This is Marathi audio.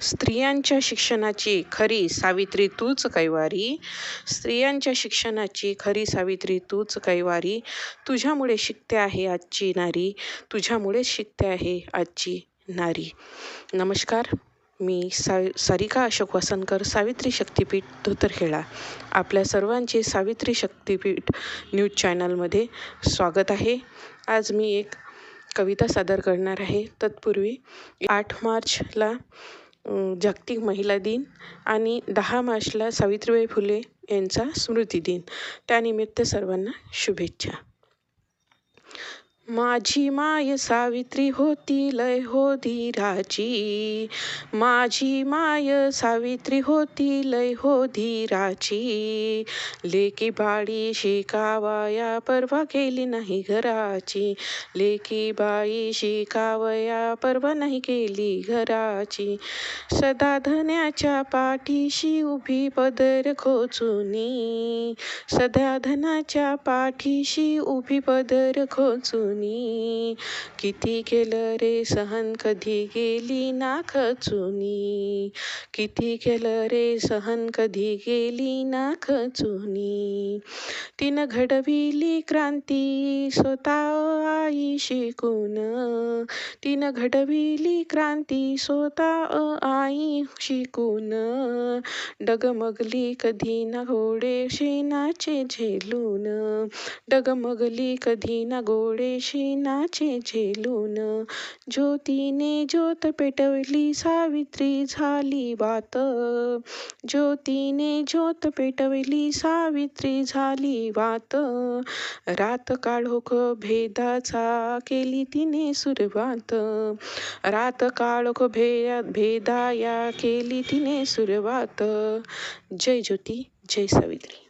स्त्रियांच्या शिक्षणाची खरी सावित्री तूच कैवारी. स्त्रियांच्या शिक्षणाची खरी सावित्री तूच कैवारी. तुझ्यामुळे शिकते आहे आजची नारी. तुझ्यामुळेच शिकते आहे आजची नारी. नमस्कार मी सा सारिका अशोक वासनकर सावित्री शक्तीपीठ धोतरखेळा आपल्या सर्वांचे सावित्री शक्तीपीठ न्यूज चॅनलमध्ये स्वागत आहे. आज मी एक कविता सादर करणार आहे. तत्पूर्वी आठ मार्चला जागतिक महिला दिन आणि दहा मार्चला सावित्रीबाई फुले यांचा स्मृती दिन. त्यानिमित्त सर्वांना शुभेच्छा. माझी माय सावित्री होती लय हो धीराची माझी माय सावित्री होती लय हो धीराची लेकी बाळी शिकावया परवा केली नाही घराची. लेकी बाई शिकावया परवा नाही केली घराची. सदा धन्याच्या पाठीशी उभी पदर खोचुनी. सदा धनाच्या पाठीशी उभी पदर खोचुनी. किती केलं रे सहन? कधी गेली ना खचुनी किती केलं रे सहन? कधी गेली ना खचुनी तिनं घडविली क्रांती स्वतः आई शिकून. तिनं घडविली क्रांती स्वतः आई शिकून. डगमगली कधी ना घोडे शेणाचे झेलून. डगमगली कधी ना घोडे शेणाचे झेलून ज्योतीने ज्योत पेटवली सावित्री झाली वात. ज्योतीने ज्योत पेटवली सावित्री झाली वात. रात काळोख भेदाचा केली तिने सुरुवात. रात काळोख भे भेदाया केली तिने सुरुवात. जय ज्योती जय सावित्री.